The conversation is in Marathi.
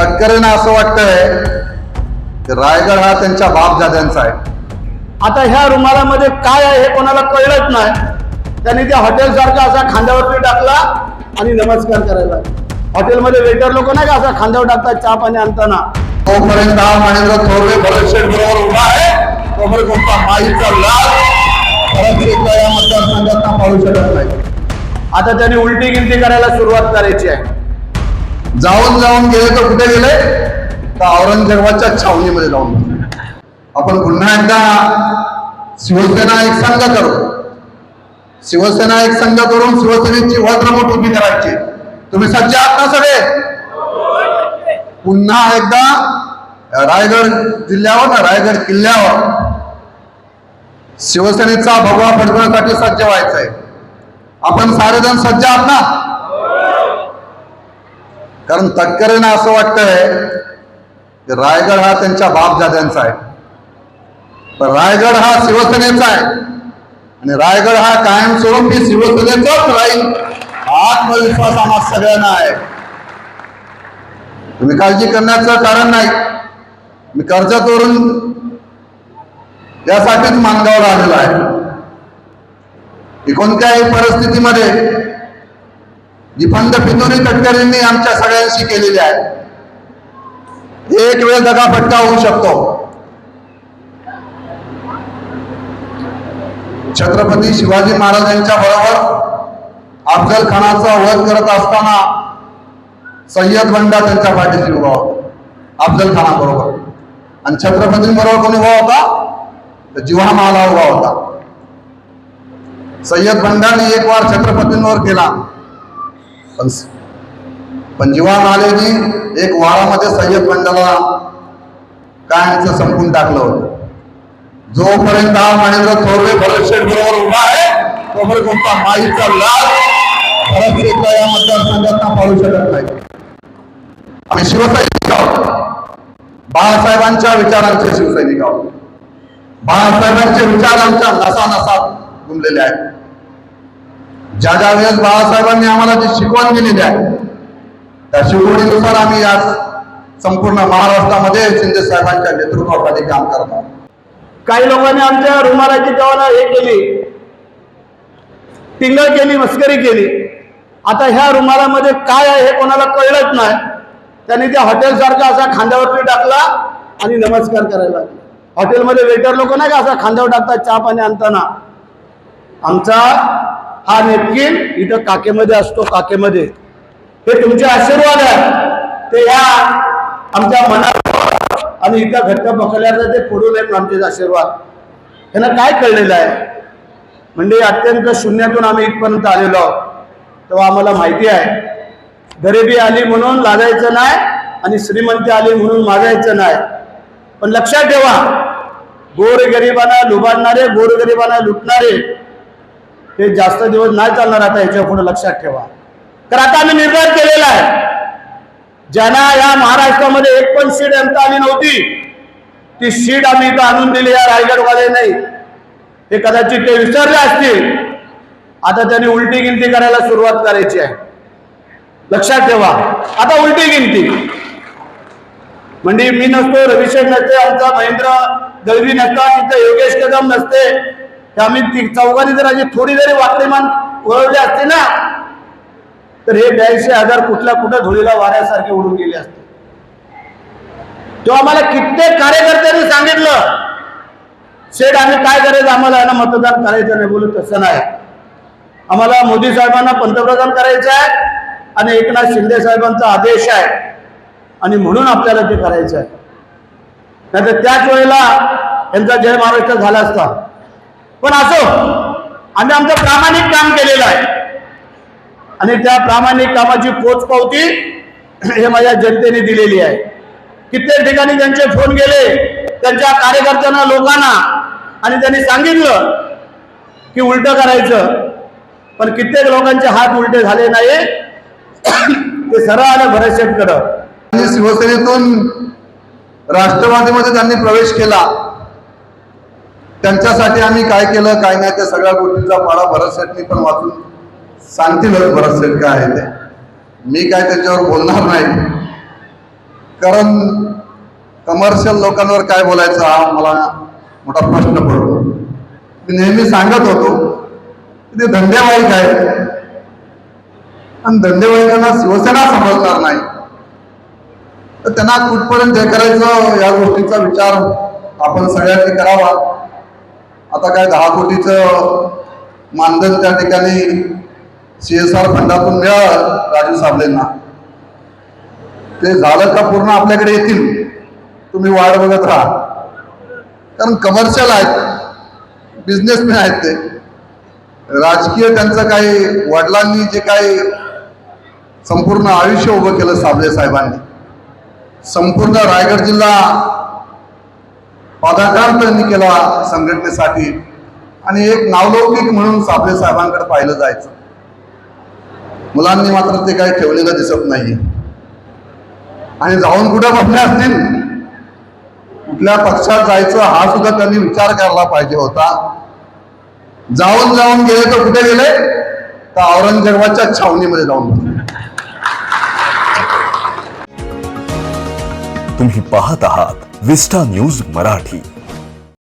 तटकरेंना असं वाटतंय की रायगड हा त्यांच्या बापदाद्यांचा आहे. आता ह्या रुमालामध्ये काय आहे हे कोणाला कळलंच नाही. त्यांनी त्या हॉटेल सारखा असा खांद्यावरती टाकला आणि नमस्कार करायला. हॉटेलमध्ये वेटर लोक नाही का असा खांद्यावर टाकतात चहा पाणी आणताना? तोपर्यंत हा महेंद्र थोरवे भरतशेठ बरोबर उभा आहे. तोपर्यंत तुमचा परत एकदा या मतदारसंघात पाहू शकत नाही. आता त्यांनी उलटी गिनती करायला सुरुवात करायची आहे. जाऊन जाऊन गेले तर कुठे गेले तर औरंगजेबाच्या छावणीमध्ये जाऊन आपण पुन्हा एकदा शिवसेना एक संघ करू. शिवसेना एक संघ करून शिवसेनेची वज्रमूठ उभी करायची. तुम्ही सज्ज आहात ना सगळे? पुन्हा एकदा रायगड जिल्ह्यावर ना रायगड किल्ल्यावर शिवसेनेचा भगवा फडकवण्यासाठी सज्ज व्हायचंय. आपण सारेजण सज्ज आहात ना? कारण तटकरेंना असं वाटतंय की रायगड हा त्यांच्या बापदाद्यांचा आहे. पण रायगड हा शिवसेनेचा आहे. आणि रायगड हा कायमस्वरूपी शिवसेनेचाच राहील. आत्मविश्वास आम्हा सगळ्यांना आहे. तुम्ही काळजी करण्याचं कारण नाही. मी कर्जतवरून यासाठीच मानगावला आलेलो आहे. की कोणत्याही परिस्थितीमध्ये जी फंड फितुरी तटकरेंनी आमच्या सगळ्यांशी केलेली आहे. एक वेळ दगाफटका होऊ शकतो. छत्रपती शिवाजी महाराजांच्या बरोबर अफजल खानाचा वध करत असताना सय्यद बंडा त्यांच्या पाठीशी उभा होता अफजल खाना बरोबर. आणि छत्रपतींबरोबर कोणी उभा होता? तर जिव्हा माला उभा होता. सय्यद बंडाने एक वार छत्रपतींवर केला. पण पण जीवा मालेनी एक वारामध्ये सय्यद मंडळाला कायमचं संपून टाकलं होतं. जोपर्यंत हा महेंद्र थोरवे भरतशेठ बरोबर उभा आहे तोपर्यंत तुमचा माईचा लाल परत या मतदारसंघात पाहू शकत नाही. आम्ही शिवसैनिक आहोत. बाळासाहेबांच्या विचारांचे शिवसैनिक आहोत. बाळासाहेबांचे विचार आमच्या नसा नसात गुंबलेले आहेत. ज्या ज्या वेळेस बाळासाहेबांनी आम्हाला जी शिकवण दिलेली आहे त्या शिकवणीनुसार आम्ही आज संपूर्ण महाराष्ट्रामध्ये शिंदे साहेबांच्या नेतृत्वाखाली काम करत आहोत. काही लोकांनी आमच्या रुमालाची तेव्हा हे केली टिंगल केली मस्करी केली. आता ह्या रुमालामध्ये काय आहे हे कोणाला कळलंच नाही. त्यांनी त्या हॉटेलसारखा असा खांद्यावरती टाकला आणि नमस्कार करायला लागले. हॉटेलमध्ये वेटर लोक नाही का असा खांद्यावर टाकतात चहा पाणी आणताना? आमचा हा नेपकिन इथं काकेमध्ये असतो काकेमध्ये. हे तुमचे आशीर्वाद आहे. ते या आमच्या मनात आणि इथं घट्ट पकडल्याचं ते पुढून आहेत आमचे आशीर्वाद. त्यांना काय कळलेलं आहे? म्हणजे अत्यंत शून्यातून आम्ही इथपर्यंत आलेलो आहोत. तेव्हा आम्हाला माहिती आहे. गरिबी आली म्हणून लाजायचं नाही आणि श्रीमंती आली म्हणून माजायचं नाही. पण लक्षात ठेवा गोर गरिबांना लुबाडणारे गोर गरिबांना लुटणारे हे जास्त दिवस नाही चालणार आता याच्यापुढे लक्षात ठेवा. तर आता आम्ही निर्धार केलेला आहे. ज्यांना या महाराष्ट्रामध्ये एक पण सीट आणता आली नव्हती ती सीट आम्ही इथं आणून दिली या रायगडवाले नाही. हे कदाचित ते विसरले असतील. आता त्यांनी उलटी गिनती करायला सुरुवात करायची आहे. लक्षात ठेवा. आता उलटी गिनती. म्हणजे मी नसतो रविशेष नसते आमचा महेंद्र दळवी नसता तिथं योगेश कदम नसते. तर आम्ही ती चौघांनी जर अशी थोडी जरी वाकडेमान वळवली असते ना तर हे ब्याऐंशी हजार कुठल्या कुठं धुळीला वाऱ्यासारखे उडून गेले असते. तेव्हा आम्हाला कित्येक कार्यकर्त्यांनी सांगितलं. शेठ आम्ही काय करायचं? आम्हाला ना मतदान करायचं नाही बोलू तसं नाही. आम्हाला मोदी साहेबांना पंतप्रधान करायचं आहे आणि एकनाथ शिंदे साहेबांचा आदेश आहे. आणि म्हणून आपल्याला ते करायचं आहे. नाहीतर त्याच वेळेला यांचा जय महाराष्ट्र झाला असता. पण असो आम्ही आमचं प्रामाणिक काम केलेलं आहे. आणि त्या प्रामाणिक कामाची पोचपावती हे माझ्या जनतेने दिलेली आहे. कित्येक ठिकाणी त्यांचे फोन गेले त्यांच्या कार्यकर्त्यांना लोकांना आणि त्यांनी सांगितलं की उलट करायचं. पण कित्येक लोकांचे हात उलटे झाले नाही ते सरळ आलं भरतशेठकडं आणि शिवसेनेतून राष्ट्रवादीमध्ये त्यांनी प्रवेश केला. त्यांच्यासाठी आम्ही काय केलं काय नाही त्या सगळ्या गोष्टींचा पाडा भरत शेटनी पण वाचून सांगतीलच भरत शेट काय आहे ते. मी काय त्याच्यावर बोलणार नाही. कारण कमर्शियल लोकांवर काय बोलायचं हा मला मोठा प्रश्न पडतो. मी नेहमी सांगत होतो की ते धंदेवाईक आहे आणि धंदेवाईकांना शिवसेना समजणार नाही. तर त्यांना कुठपर्यंत हे करायचं या गोष्टीचा विचार आपण सगळ्यांनी करावा. आता काय दहा कोटीचं मानधन त्या ठिकाणी सी एस आर फंडातून मिळालं राजू साबलेंना ते झालं का पूर्ण आपल्याकडे येतील? तुम्ही वाट बघत राहा. कारण कमर्शियल आहेत बिझनेसमॅन आहेत ते. राजकीय त्यांचं काही वडिलांनी जे काही संपूर्ण आयुष्य उभं केलं साबळे साहेबांनी. संपूर्ण रायगड जिल्हा पदाकार त्यांनी केला संघटनेसाठी. आणि एक नावलौकिक म्हणून साबळे साहेबांकडे पाहिलं जायचं. मुलांनी मात्र ते काही ठेवलेलं दिसत नाही. आणि जाऊन कुठे बसले असतील? कुठल्या पक्षात जायचं हा सुद्धा त्यांनी विचार करायला पाहिजे होता. जाऊन जाऊन गेले तर कुठे गेले? तर औरंगजेबाच्या छावणीमध्ये जाऊन बसले. तुम्ही पाहत आहात विस्टा न्यूज मराठी.